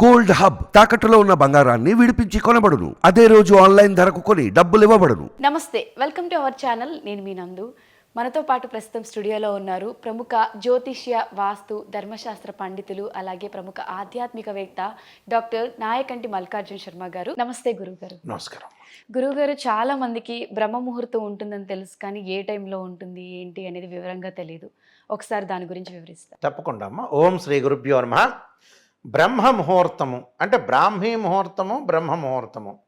Gold hub తాకట్టులో ఉన్న బంగారాన్ని విడిపించి కొనబడును. అదే రోజు ఆన్లైన్ ధరకు కొని డబ్బులు ఇవ్వబడును. నమస్తే వెల్కమ్ టు అవర్ ఛానల్. నేను మీ నందు. మనతో పాటు ప్రస్తుతం స్టూడియోలో ఉన్నారు ప్రముఖ జ్యోతిష్య వాస్తు ధర్మశాస్త్ర పండితులు అలాగే ప్రముఖ ఆధ్యాత్మికవేత్త డాక్టర్ నాయకంటి మల్కార్జున శర్మ గారు. నమస్తే గురువు గారు నమస్కారం. గురువు గారు చాలా మందికి బ్రహ్మ ముహూర్తం ఉంటుందని తెలుసు కానీ ఏ టైంలో ఉంటుంది ఏంటి అనేది వివరంగా తెలియదు ఒకసారి దాని గురించి వివరిస్తారు తప్పకుండా అమ్మ. ఓం శ్రీ గురుభ్యో నమ. బ్రహ్మ ముహూర్తము అంటే బ్రాహ్మీ ముహూర్తము బ్రహ్మ ముహూర్తము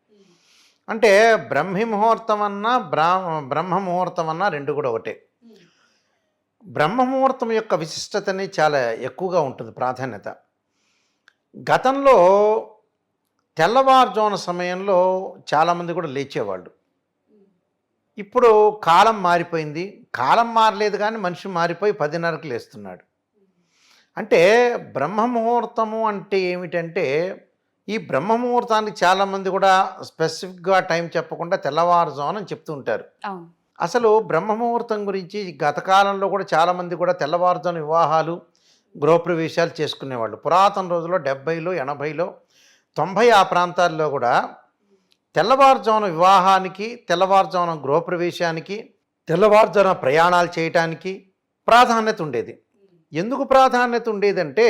అంటే బ్రహ్మీ ముహూర్తం అన్నా బ్రా బ్రహ్మ ముహూర్తం అన్నా రెండు కూడా ఒకటే. బ్రహ్మ ముహూర్తం యొక్క విశిష్టతని చాలా ఎక్కువగా ఉంటుంది ప్రాధాన్యత. గతంలో తెల్లవారుజామున సమయంలో చాలామంది కూడా లేచేవాళ్ళు. ఇప్పుడు కాలం మారిపోయింది. కాలం మారలేదు కానీ మనిషి మారిపోయి పదిన్నరకు లేస్తున్నాడు. అంటే బ్రహ్మ ముహూర్తము అంటే ఏమిటంటే ఈ బ్రహ్మ ముహూర్తానికి చాలామంది కూడా స్పెసిఫిక్గా టైం చెప్పకుండా తెల్లవారుజామున అని చెప్తూ ఉంటారు. అసలు బ్రహ్మ ముహూర్తం గురించి గత కాలంలో కూడా చాలామంది కూడా తెల్లవారుజామున వివాహాలు గృహప్రవేశాలు చేసుకునేవాళ్ళు. పురాతన రోజుల్లో డెబ్బైలో ఎనభైలో తొంభై ఆ ప్రాంతాల్లో కూడా తెల్లవారుజామున వివాహానికి తెల్లవారుజామున గృహప్రవేశానికి తెల్లవారుజామున ప్రయాణాలు చేయటానికి ప్రాధాన్యత ఉండేది. ఎందుకు ప్రాధాన్యత ఉండేదంటే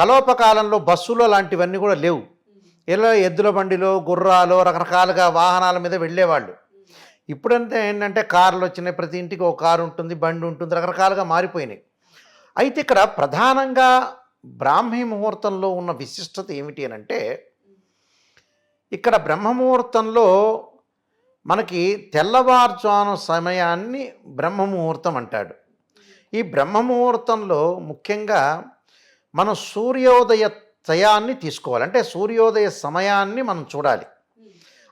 కలోపకాలంలో బస్సులు లాంటివన్నీ కూడా లేవు. ఇలా ఎద్దుల బండిలో గుర్రాలు రకరకాలుగా వాహనాల మీద వెళ్ళేవాళ్ళు. ఇప్పుడంతా ఏంటంటే కార్లు వచ్చినాయి ప్రతి ఇంటికి ఒక కారు ఉంటుంది బండి ఉంటుంది రకరకాలుగా మారిపోయినాయి. అయితే ఇక్కడ ప్రధానంగా బ్రాహ్మీ ముహూర్తంలో ఉన్న విశిష్టత ఏమిటి అని అంటే ఇక్కడ బ్రహ్మముహూర్తంలో మనకి తెల్లవారుజాను సమయాన్ని బ్రహ్మముహూర్తం అంటాడు. ఈ బ్రహ్మముహూర్తంలో ముఖ్యంగా మనం సూర్యోదయ తయాన్ని తీసుకోవాలి. అంటే సూర్యోదయ సమయాన్ని మనం చూడాలి.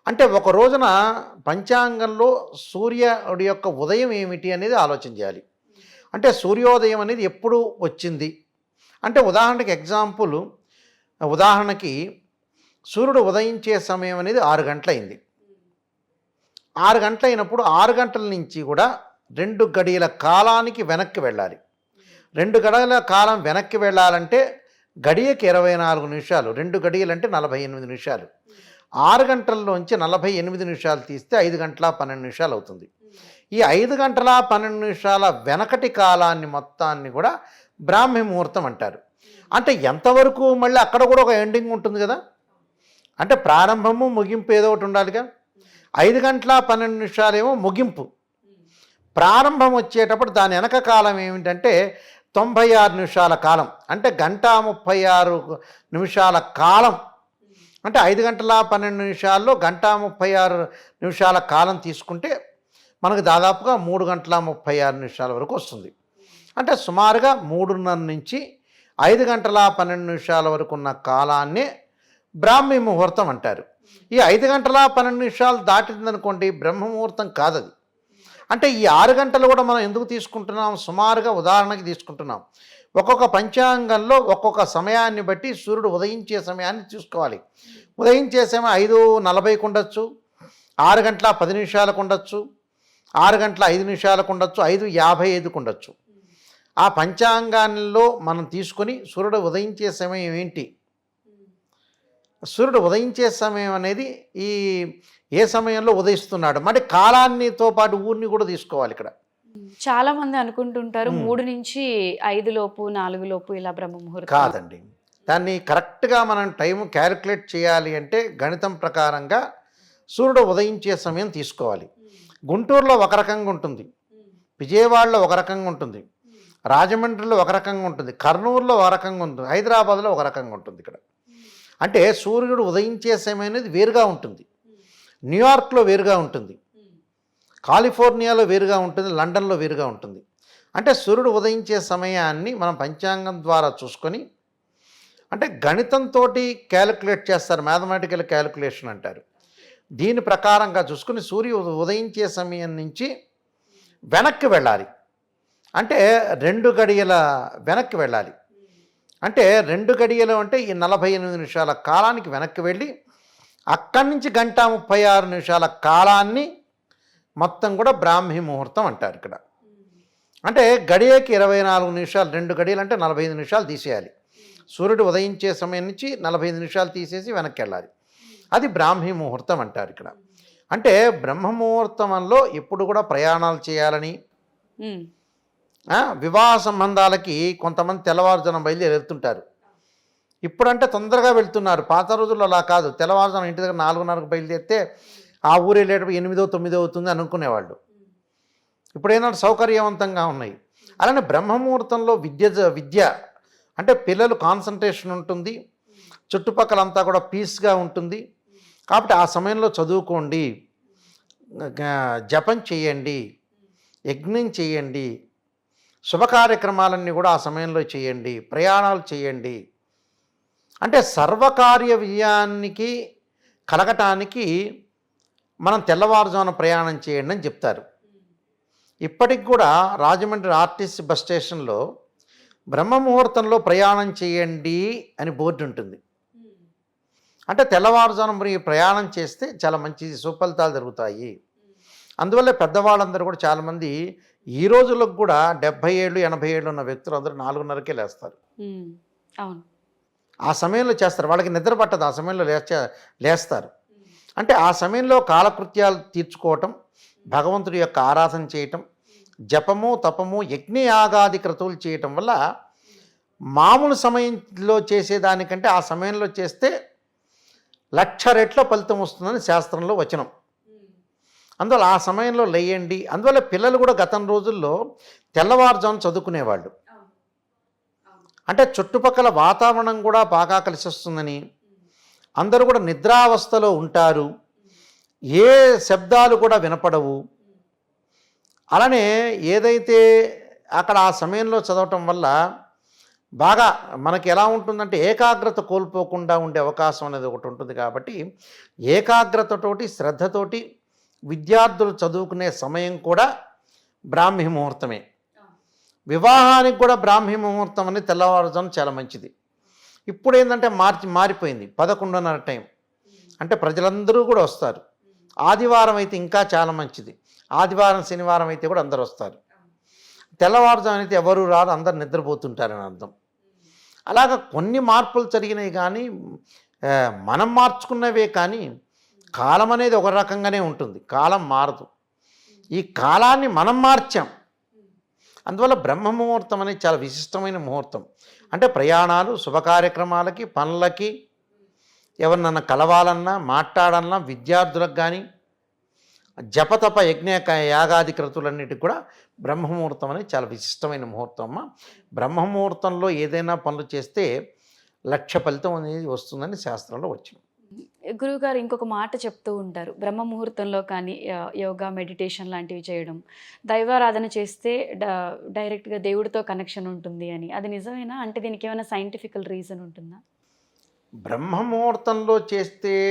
అంటే ఒక రోజున పంచాంగంలో సూర్యుడి యొక్క ఉదయం ఏమిటి అనేది ఆలోచన చేయాలి. అంటే సూర్యోదయం అనేది ఎప్పుడు వచ్చింది? అంటే ఉదాహరణకి ఎగ్జాంపుల్ ఉదాహరణకి సూర్యుడు ఉదయించే సమయం అనేది ఆరు గంటలైంది. ఆరు గంటలైనప్పుడు ఆరు గంటల నుంచి కూడా రెండు గడియల కాలానికి వెనక్కి వెళ్ళాలి. రెండు గడియల కాలం వెనక్కి వెళ్ళాలంటే గడియకి ఇరవై నాలుగు నిమిషాలు రెండు గడియలు అంటే నలభై ఎనిమిది నిమిషాలు. ఆరు గంటల్లోంచి నలభై ఎనిమిది నిమిషాలు తీస్తే ఐదు గంటల పన్నెండు నిమిషాలు అవుతుంది. ఈ ఐదు గంటల పన్నెండు నిమిషాల వెనకటి కాలాన్ని మొత్తాన్ని కూడా బ్రాహ్మీ ముహూర్తం అంటారు. అంటే ఎంతవరకు మళ్ళీ అక్కడ కూడా ఒక ఎండింగ్ ఉంటుంది కదా? అంటే ప్రారంభము ముగింపు ఏదో ఒకటి ఉండాలిగా. ఐదు గంటల పన్నెండు నిమిషాలేమో ముగింపు. ప్రారంభం వచ్చేటప్పుడు దాని వెనక కాలం ఏమిటంటే తొంభై ఆరు నిమిషాల కాలం. అంటే గంట ముప్పై ఆరు నిమిషాల కాలం. అంటే ఐదు గంటల పన్నెండు నిమిషాల్లో గంట ముప్పై ఆరు నిమిషాల కాలం తీసుకుంటే మనకు దాదాపుగా మూడు గంటల ముప్పై ఆరు నిమిషాల వరకు వస్తుంది. అంటే సుమారుగా మూడున్నర నుంచి ఐదు గంటల పన్నెండు నిమిషాల వరకు ఉన్న కాలాన్ని బ్రాహ్మీ ముహూర్తం అంటారు. ఈ ఐదు గంటల పన్నెండు నిమిషాలు దాటిందనుకోండి బ్రహ్మ ముహూర్తం కాదది. అంటే ఈ ఆరు గంటలు కూడా మనం ఎందుకు తీసుకుంటున్నాం? సుమారుగా ఉదాహరణకి తీసుకుంటున్నాం. ఒక్కొక్క పంచాంగంలో ఒక్కొక్క సమయాన్ని బట్టి సూర్యుడు ఉదయించే సమయాన్ని చూసుకోవాలి. ఉదయించే సమయం ఐదు నలభైకి ఉండొచ్చు. ఆరు గంటల పది నిమిషాలకు ఉండొచ్చు. ఆరు గంటల ఐదు నిమిషాలకు ఉండొచ్చు. ఐదు యాభై ఐదుకు ఉండొచ్చు. ఆ పంచాంగాల్లో మనం తీసుకొని సూర్యుడు ఉదయించే సమయం ఏంటి? సూర్యుడు ఉదయించే సమయం అనేది ఈ ఏ సమయంలో ఉదయిస్తున్నాడు? మరి కాలాన్నితో పాటు ఊరిని కూడా తీసుకోవాలి ఇక్కడ. చాలా మంది అనుకుంటుంటారు మూడు నుంచి ఐదు లోపు నాలుగు లోపు ఇలా బ్రహ్మ ముహూర్తం. కాదండి. దాన్ని కరెక్ట్గా మనం టైం క్యాలిక్యులేట్ చేయాలి అంటే గణితం ప్రకారంగా సూర్యుడు ఉదయించే సమయం తీసుకోవాలి. గుంటూరులో ఒక రకంగా ఉంటుంది. విజయవాడలో ఒక రకంగా ఉంటుంది. రాజమండ్రిలో ఒక రకంగా ఉంటుంది. కర్నూలులో ఒక రకంగా ఉంటుంది. హైదరాబాద్లో ఒక రకంగా ఉంటుంది ఇక్కడ. అంటే సూర్యుడు ఉదయించే సమయం అనేది వేరుగా ఉంటుంది. న్యూయార్క్లో వేరుగా ఉంటుంది. కాలిఫోర్నియాలో వేరుగా ఉంటుంది. లండన్లో వేరుగా ఉంటుంది. అంటే సూర్యుడు ఉదయించే సమయాన్ని మనం పంచాంగం ద్వారా చూసుకొని అంటే గణితంతో క్యాలిక్యులేట్ చేస్తారు. మ్యాథమెటికల్ క్యాలిక్యులేషన్ అంటారు. దీని ప్రకారంగా చూసుకుని సూర్యు ఉదయించే సమయం నుంచి వెనక్కి వెళ్ళాలి. అంటే రెండు గడియల వెనక్కి వెళ్ళాలి. అంటే రెండు గడియలు అంటే ఈ నలభై ఎనిమిది నిమిషాల కాలానికి వెనక్కి వెళ్ళి అక్కడి నుంచి గంట ముప్పై ఆరు నిమిషాల కాలాన్ని మొత్తం కూడా బ్రాహ్మీ ముహూర్తం అంటారు ఇక్కడ. అంటే గడియకి ఇరవై నాలుగు నిమిషాలు రెండు గడియలు అంటే నలభై ఐదు నిమిషాలు తీసేయాలి. సూర్యుడు ఉదయించే సమయం నుంచి నలభై ఐదు నిమిషాలు తీసేసి వెనక్కి వెళ్ళాలి. అది బ్రాహ్మీ ముహూర్తం అంటారు ఇక్కడ. అంటే బ్రహ్మ ముహూర్తంలో ఎప్పుడు కూడా ప్రయాణాలు చేయాలని వివాహ సంబంధాలకి కొంతమంది తెల్లవారుజానం బయలుదేరి వెళ్తుంటారు. ఇప్పుడంటే తొందరగా వెళ్తున్నారు. పాత రోజుల్లో అలా కాదు. తెల్లవారుజానం ఇంటి దగ్గర నాలుగున్నరకు బయలుదేరితే ఆ ఊరు వెళ్ళేటప్పుడు ఎనిమిదో తొమ్మిదో అవుతుంది అనుకునేవాళ్ళు. ఇప్పుడు ఏంటంటే సౌకర్యవంతంగా ఉన్నాయి. అలానే బ్రహ్మముహూర్తంలో విద్య విద్య అంటే పిల్లలు కాన్సన్ట్రేషన్ ఉంటుంది. చుట్టుపక్కలంతా కూడా పీస్గా ఉంటుంది. కాబట్టి ఆ సమయంలో చదువుకోండి. జపం చేయండి. యజ్ఞం చేయండి. శుభ కార్యక్రమాలన్నీ కూడా ఆ సమయంలో చేయండి ప్రయాణాలు చేయండి. అంటే సర్వకార్య విజయానికి కలగటానికి మనం తెల్లవారుజామున ప్రయాణం చేయండి అని చెప్తారు. ఇప్పటికి కూడా రాజమండ్రి ఆర్టీసీ బస్ స్టేషన్లో బ్రహ్మ ముహూర్తంలో ప్రయాణం చేయండి అని బోర్డు ఉంటుంది. అంటే తెల్లవారుజామున మరి ప్రయాణం చేస్తే చాలా మంచి సుఫలితాలు జరుగుతాయి. అందువల్ల పెద్దవాళ్ళందరూ కూడా చాలామంది ఈ రోజులకు కూడా డెబ్భై ఏళ్ళు ఎనభై ఏళ్ళు ఉన్న వ్యక్తులు అందరూ నాలుగున్నరకే లేస్తారు. అవును. ఆ సమయంలో చేస్తారు. వాళ్ళకి నిద్ర పట్టదు. ఆ సమయంలో లేచే లేస్తారు. అంటే ఆ సమయంలో కాలకృత్యాలు తీర్చుకోవటం భగవంతుడి యొక్క ఆరాధన చేయటం జపము తపము యజ్ఞయాగాది క్రతువులు చేయటం వల్ల మామూలు సమయంలో చేసేదానికంటే ఆ సమయంలో చేస్తే లక్ష రెట్ల ఫలితం వస్తుందని శాస్త్రంలో వచనం. అందువల్ల ఆ సమయంలో లేయండి. అందువల్ల పిల్లలు కూడా గతం రోజుల్లో తెల్లవారుజాము చదువుకునేవాళ్ళు. అంటే చుట్టుపక్కల వాతావరణం కూడా బాగా కలిసి వస్తుందని అందరూ కూడా నిద్రావస్థలో ఉంటారు. ఏ శబ్దాలు కూడా వినపడవు. అలానే ఏదైతే అక్కడ ఆ సమయంలో చదవటం వల్ల బాగా మనకి ఎలా ఉంటుందంటే ఏకాగ్రత కోల్పోకుండా ఉండే అవకాశం అనేది ఒకటి ఉంటుంది కాబట్టి ఏకాగ్రతతోటి శ్రద్ధతోటి విద్యార్థులు చదువుకునే సమయం కూడా బ్రాహ్మీ ముహూర్తమే. వివాహానికి కూడా బ్రాహ్మీ ముహూర్తం అనేది తెల్లవారుజాము చాలా మంచిది. ఇప్పుడు ఏంటంటే మార్చి మారిపోయింది. పదకొండున్నర టైం. అంటే ప్రజలందరూ కూడా వస్తారు. ఆదివారం అయితే ఇంకా చాలా మంచిది. ఆదివారం శనివారం అయితే కూడా అందరు వస్తారు. తెల్లవారుజాము అయితే ఎవరు రారు అందరు నిద్రపోతుంటారని అర్థం. అలాగ కొన్ని మార్పులు జరిగినాయి కానీ మనం మార్చుకున్నవే కానీ కాలం అనేది ఒక రకంగానే ఉంటుంది. కాలం మారదు. ఈ కాలాన్ని మనం మార్చాం. అందువల్ల బ్రహ్మ ముహూర్తం అనేది చాలా విశిష్టమైన ముహూర్తం. అంటే ప్రయాణాలు శుభ కార్యక్రమాలకి పనులకి ఎవరినన్నా కలవాలన్నా మాట్లాడాలన్నా విద్యార్థులకు కానీ జపతప యజ్ఞ యాగాది క్రతులన్నిటికి కూడా బ్రహ్మముహూర్తం అనేది చాలా విశిష్టమైన ముహూర్తం అమ్మ. బ్రహ్మముహూర్తంలో ఏదైనా పనులు చేస్తే లక్ష ఫలితం అనేది వస్తుందని శాస్త్రంలో వచ్చింది. గురువుగారు ఇంకొక మాట చెప్తూ ఉంటారు. బ్రహ్మ ముహూర్తంలో కానీ యోగా మెడిటేషన్ లాంటివి చేయడం. దైవారాధన చేస్తే డ- డైరెక్ట్గా దేవుడితో కనెక్షన్ ఉంటుంది అని. అది నిజమేనా? అంటే దీనికి ఏమైనా సైంటిఫికల్ రీజన్ ఉంటుందా? బ్రహ్మముహూర్తంలో చేస్తే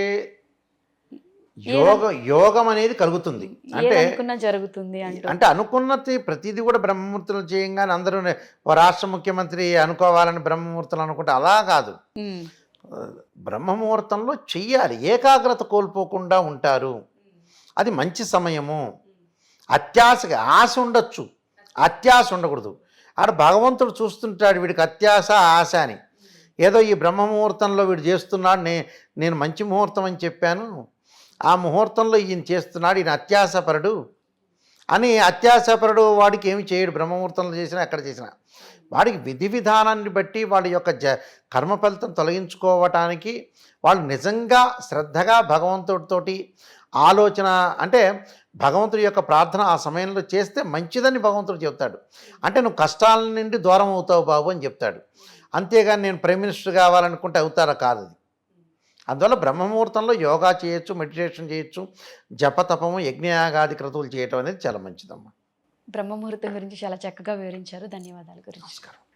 యోగ యోగం అనేది కలుగుతుంది. అంటే జరుగుతుంది అంటూ. అనుకున్నది ప్రతిదీ కూడా బ్రహ్మముహూర్తం చేయంగానే అందరూ రాష్ట్ర ముఖ్యమంత్రి అనుకోవాలని బ్రహ్మముహూర్తం అనుకుంటే అలా కాదు. బ్రహ్మముహూర్తంలో చెయ్యాలి. ఏకాగ్రత కోల్పోకుండా ఉంటారు. అది మంచి సమయము. అత్యాశగా ఆశ ఉండొచ్చు. అత్యాశ ఉండకూడదు. ఆడ భగవంతుడు చూస్తుంటాడు వీడికి అత్యాశ ఆశ అని. ఏదో ఈ బ్రహ్మముహూర్తంలో వీడు చేస్తున్నాడు నే నేను మంచి ముహూర్తం అని చెప్పాను. ఆ ముహూర్తంలో ఈయన చేస్తున్నాడు ఈయన అత్యాశపరుడు అని అత్యాశపరుడు వాడికి ఏమి చేయడు. బ్రహ్మముహూర్తంలో చేసినా ఎక్కడ చేసినా. వాడికి విధి విధానాన్ని బట్టి వాళ్ళ యొక్క జ కర్మ ఫలితం తొలగించుకోవటానికి వాళ్ళు నిజంగా శ్రద్ధగా భగవంతుడితోటి ఆలోచన అంటే భగవంతుడి యొక్క ప్రార్థన ఆ సమయంలో చేస్తే మంచిదని భగవంతుడు చెప్తాడు. అంటే నువ్వు కష్టాల నుండి దూరం అవుతావు బాబు అని చెప్తాడు. అంతేగాని నేను ప్రైమ్ మినిస్టర్ కావాలనుకుంటే అవుతారా? కాదు అది. అందువల్ల బ్రహ్మముహూర్తంలో యోగా చేయొచ్చు మెడిటేషన్ చేయొచ్చు జపతపము యజ్ఞయాగాది క్రతువులు చేయటం అనేది చాలా మంచిదమ్మా. బ్రహ్మముహూర్తం గురించి చాలా చక్కగా వివరించారు. ధన్యవాదాలు గురించి. నమస్కారం.